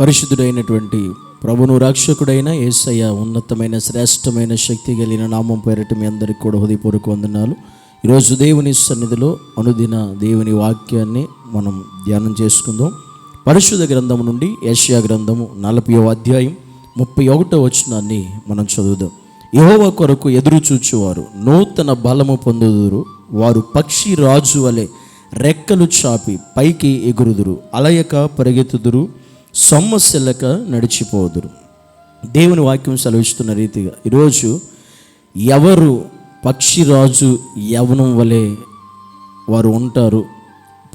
పరిశుద్ధుడైనటువంటి ప్రభును రక్షకుడైన ఏసయ్య ఉన్నతమైన శ్రేష్టమైన శక్తి కలిగిన నామం పేరట మీ అందరికీ కూడా హృదయపూర్వక వందనాలు. ఈరోజు దేవుని సన్నిధిలో అనుదిన దేవుని వాక్యాన్ని మనం ధ్యానం చేసుకుందాం. పరిశుద్ధ గ్రంథం నుండి ఏషియా గ్రంథము నలభై అధ్యాయం ముప్పై ఒకటో వచనాన్ని మనం చదువుదాం. యహోవ కొరకు ఎదురు చూచువారు నూతన బలము పొందుదురు. వారు పక్షి రాజు వలె రెక్కలు చాపి పైకి ఎగురుదురు అలయక పరిగెత్తుదురు. సొమ్మశిల్లక నడిచిపోదురు. దేవుని వాక్యం సెలవిస్తున్న రీతిగా ఈరోజు ఎవరు పక్షిరాజు యవనం వలె వారు ఉంటారు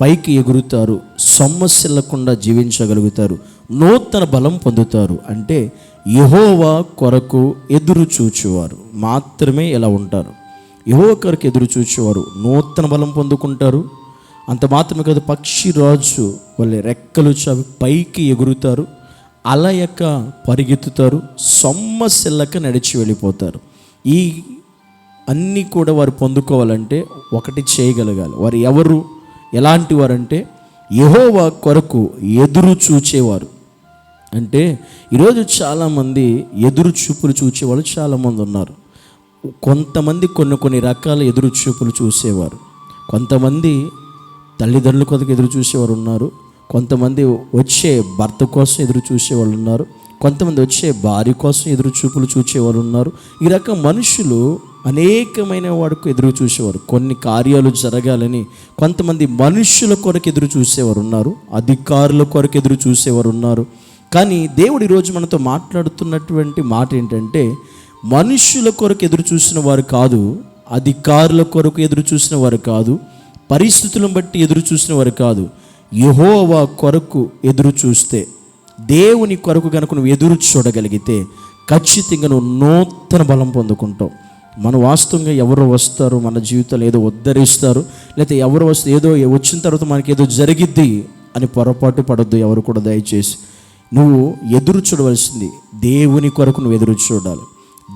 పైకి ఎగురుతారు సొమ్మసిల్లకుండా జీవించగలుగుతారు నూతన బలం పొందుతారు అంటే యహోవా కొరకు ఎదురు చూచేవారు మాత్రమే ఇలా ఉంటారు. యహో కొరకు ఎదురు చూచేవారు నూతన బలం పొందుకుంటారు అంత మాత్రమే కాదు పక్షి రాజు వాళ్ళ రెక్కలు చవి పైకి ఎగురుతారు అలయక పరిగెత్తుతారు సొమ్మసిల్లక నడిచి వెళ్ళిపోతారు. ఈ అన్నీ కూడా వారు పొందుకోవాలంటే ఒకటి చేయగలగాలి. వారు ఎవరు ఎలాంటి వారంటే యహోవా కొరకు ఎదురు చూచేవారు. అంటే ఈరోజు చాలామంది ఎదురు చూపులు చూచేవాళ్ళు చాలామంది ఉన్నారు. కొంతమంది కొన్ని కొన్ని రకాల ఎదురు చూపులు చూసేవారు. కొంతమంది తల్లిదండ్రుల కొరకు ఎదురు చూసేవారు ఉన్నారు. కొంతమంది వచ్చే భర్త కోసం ఎదురు చూసేవాళ్ళు ఉన్నారు. కొంతమంది వచ్చే భార్య కోసం ఎదురు చూపులు చూసేవారు ఉన్నారు. ఈ రకం మనుషులు అనేకమైన వాడికి ఎదురు చూసేవారు. కొన్ని కార్యాలు జరగాలని కొంతమంది మనుషుల కొరకు ఎదురు చూసేవారు ఉన్నారు. అధికారుల కొరకు ఎదురు చూసేవారు ఉన్నారు. కానీ దేవుడు ఈరోజు మనతో మాట్లాడుతున్నటువంటి మాట ఏంటంటే మనుషుల కొరకు ఎదురు చూసిన వారు కాదు అధికారుల కొరకు ఎదురు చూసిన వారు కాదు పరిస్థితులను బట్టి ఎదురు చూసిన వారు కాదు. యహోవా కొరకు ఎదురు చూస్తే దేవుని కొరకు కనుక నువ్వు ఎదురు చూడగలిగితే ఖచ్చితంగా నువ్వు నూతన బలం పొందుకుంటావు. మన వాస్తవంగా ఎవరు వస్తారు మన జీవితంలో ఏదో ఉద్ధరిస్తారు లేకపోతే ఎవరు వస్తే ఏదో వచ్చిన తర్వాత మనకి ఏదో జరిగిద్ది అని పొరపాటు పడద్దు ఎవరు కూడా దయచేసి. నువ్వు ఎదురు చూడవలసింది దేవుని కొరకు నువ్వు ఎదురు చూడాలి.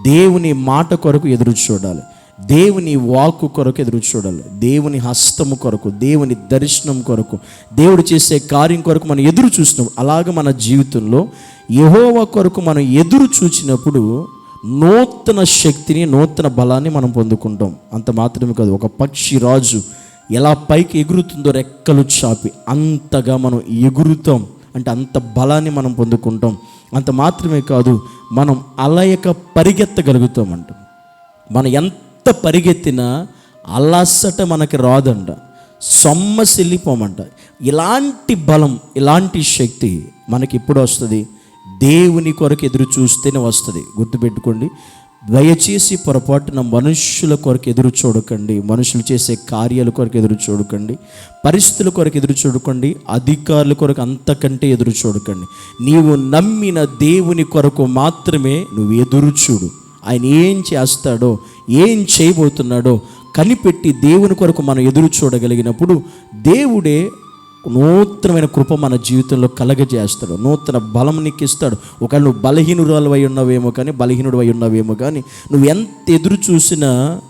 దేవుని మాట కొరకు ఎదురు చూడాలి. దేవుని వాక్కు కొరకు ఎదురు చూడాలి. దేవుని హస్తము కొరకు దేవుని దర్శనం కొరకు దేవుడు చేసే కార్యం కొరకు మనం ఎదురు చూసినప్పుడు అలాగ మన జీవితంలో యహోవ కొరకు మనం ఎదురు చూచినప్పుడు నూతన శక్తిని నూతన బలాన్ని మనం పొందుకుంటాం. అంత మాత్రమే కాదు ఒక పక్షి రాజు ఎలా పైకి ఎగురుతుందో రెక్కలు చాపి అంతగా మనం ఎగురుతాం. అంటే అంత బలాన్ని మనం పొందుకుంటాం. అంత మాత్రమే కాదు మనం అలయక పరిగెత్తగలుగుతాం అంట మనం ఎంత పరిగెత్తినా అలసట మనకి రాదంట. సొమ్మసిల్లిపోమంట ఇలాంటి బలం ఇలాంటి శక్తి మనకి ఇప్పుడు వస్తుంది? దేవుని కొరకు ఎదురు చూస్తేనే వస్తుంది. గుర్తుపెట్టుకోండి. దయచేసి పొరపాటున మనుషుల కొరకు ఎదురు చూడకండి. మనుషులు చేసే కార్యాల కొరకు ఎదురు చూడకండి. పరిస్థితుల కొరకు ఎదురు చూడకండి. అధికారుల కొరకు అంతకంటే ఎదురు చూడకండి. నీవు నమ్మిన దేవుని కొరకు మాత్రమే నువ్వు ఎదురు చూడు. ఆయన ఏం చేస్తాడో ఏం చేయబోతున్నాడో కనిపెట్టి దేవుని కొరకు మనం ఎదురు చూడగలిగినప్పుడు దేవుడే నూతనమైన కృప మన జీవితంలో కలగజేస్తాడు నూతన బలం నీకు ఇస్తాడు ఒకవేళ నువ్వు బలహీనురాలు అయి ఉన్నావేమో కానీ బలహీనుడు అయి ఉన్నావేమో కానీ నువ్వు ఎంత ఎదురు చూసినా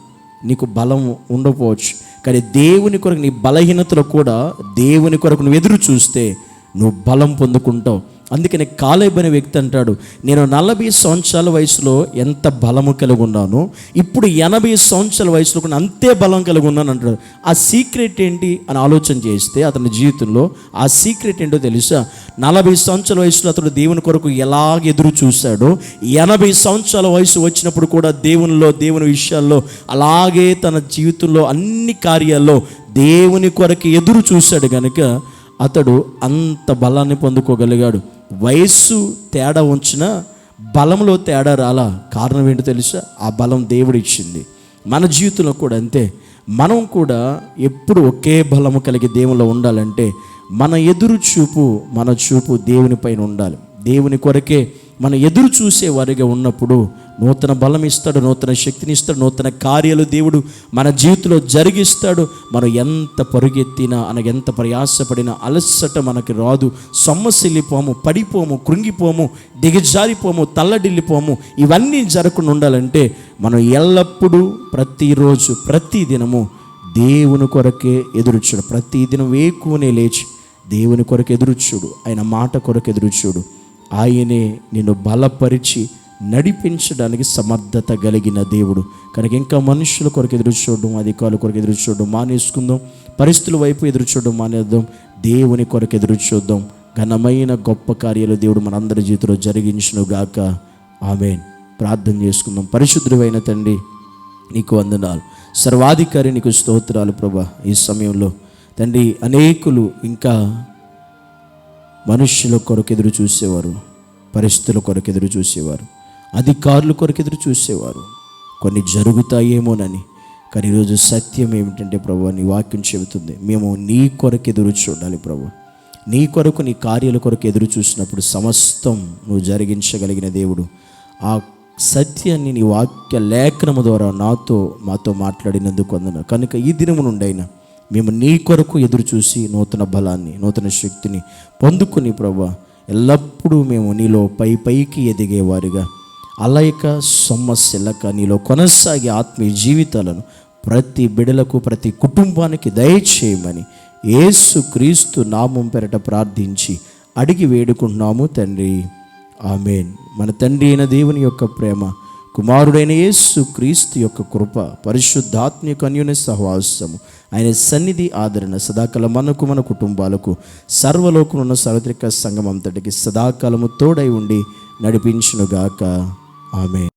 నీకు బలం ఉండకపోవచ్చు. కానీ దేవుని కొరకు నీ బలహీనతలో కూడా దేవుని కొరకు నువ్వు ఎదురు చూస్తే నువ్వు బలం పొందుకుంటావు. అందుకని కాలేబని వ్యక్తి అంటాడు నేను నలభై సంవత్సరాల వయసులో ఎంత బలము కలిగి ఉన్నాను? ఇప్పుడు ఎనభై సంవత్సరాల వయసులో కూడా అంతే బలం కలిగి ఉన్నాను అంటాడు. ఆ సీక్రెట్ ఏంటి అని ఆలోచన చేస్తే అతని జీవితంలో ఆ సీక్రెట్ ఏంటో తెలుసా? నలభై సంవత్సరాల వయసులో అతడు దేవుని కొరకు ఎలాగ ఎదురు చూశాడో ఎనభై సంవత్సరాల వయసు వచ్చినప్పుడు కూడా దేవునిలో దేవుని విషయాల్లో అలాగే తన జీవితంలో అన్ని కార్యాల్లో దేవుని కొరకు ఎదురు చూశాడు కనుక అతడు అంత బలాన్ని పొందుకోగలిగాడు. వయస్సు తేడా ఉంచిన బలంలో తేడా రాలా కారణం ఏంటో తెలుసా? ఆ బలం దేవుడు ఇచ్చింది మన జీవితంలో కూడా అంతే. మనం కూడా ఎప్పుడు ఒకే బలము కలిగి దేవునిలో ఉండాలంటే మన ఎదురు చూపు మన చూపు దేవుని పైన ఉండాలి. దేవుని కొరకే మనం ఎదురు చూసే వారిగా ఉన్నప్పుడు నూతన బలం ఇస్తాడు నూతన శక్తిని ఇస్తాడు నూతన కార్యాలు దేవుడు మన జీవితంలో జరిగిస్తాడు. మనం ఎంత పరుగెత్తినా అనగా ఎంత ప్రయాసపడినా అలసట మనకి రాదు. సొమ్మసిల్లిపోము పడిపోము కృంగిపోము దిగజారిపోము తల్లడిల్లిపోము. ఇవన్నీ జరగకుండా ఉండాలంటే మనం ఎల్లప్పుడూ ప్రతిరోజు ప్రతి దినము దేవుని కొరకే ఎదురుచుడు ప్రతి దినం వేకునే లేచి దేవుని కొరకు ఎదురుచూడు ఆయన మాట కొరకు ఎదురుచూడు ఆయనే నిన్ను బలపరిచి నడిపించడానికి సమర్థత కలిగిన దేవుడు. కనుక ఇంకా మనుషుల కొరకు ఎదురు చూడడం అధికారుల కొరకు ఎదురు చూడడం మానేసుకుందాం. పరిస్థితుల వైపు ఎదురు చూడడం మానేద్దాం. దేవుని కొరకు ఎదురు చూద్దాం. ఘనమైన గొప్ప కార్యాలు దేవుడు మనందరి జీవితంలో జరిగించును గాక ఆమెన్. ప్రార్థన చేసుకుందాం. పరిశుద్ధుడైన తండ్రి నీకు వందనాలు. సర్వాధికారి నీకు స్తోత్రాలు ప్రభా ఈ సమయంలో. తండ్రి అనేకులు ఇంకా మనుష్యుల కొరకు ఎదురు చూసేవారు పరిస్థితుల కొరకు ఎదురు చూసేవారు. అధికారుల కొరకు ఎదురు చూసేవారు. కొన్ని జరుగుతాయేమోనని. కానీ ఈరోజు సత్యం ఏమిటంటే ప్రభు నీ వాక్యం చెబుతుంది. మేము నీ కొరకు ఎదురు చూడాలి ప్రభు. నీ కొరకు నీ కార్యాల కొరకు ఎదురు చూసినప్పుడు సమస్తం నువ్వు జరిగించగలిగిన దేవుడు. ఆ సత్యాన్ని నీ వాక్య లేఖనము ద్వారా నాతో మాతో మాట్లాడినందుకు వందన కనుక ఈ దినము నుండైనా మేము నీ కొరకు ఎదురు చూసి నూతన బలాన్ని నూతన శక్తిని పొందుకుని ప్రభా ఎల్లప్పుడూ మేము నీలో పై పైకి ఎదిగేవారుగా అలయక సమస్యలక నీలో కొనసాగే ఆత్మీయ జీవితాలను ప్రతి బిడలకు ప్రతి కుటుంబానికి దయచేయమని ఏసు క్రీస్తు నామం పెరట ప్రార్థించి అడిగి వేడుకుంటున్నాము తండ్రి. ఆమెన్. మన తండ్రి అయిన దేవుని యొక్క ప్రేమ కుమారుడైన యేసు క్రీస్తు యొక్క కృప పరిశుద్ధాత్మ సహవాసము ఆయన సన్నిధి ఆదరణ సదాకాలం మనకు మన కుటుంబాలకు సర్వలోకం ఉన్న సార్వత్రిక సంఘం అంతటికి సదాకాలము తోడై ఉండి నడిపించునుగాక. Amen.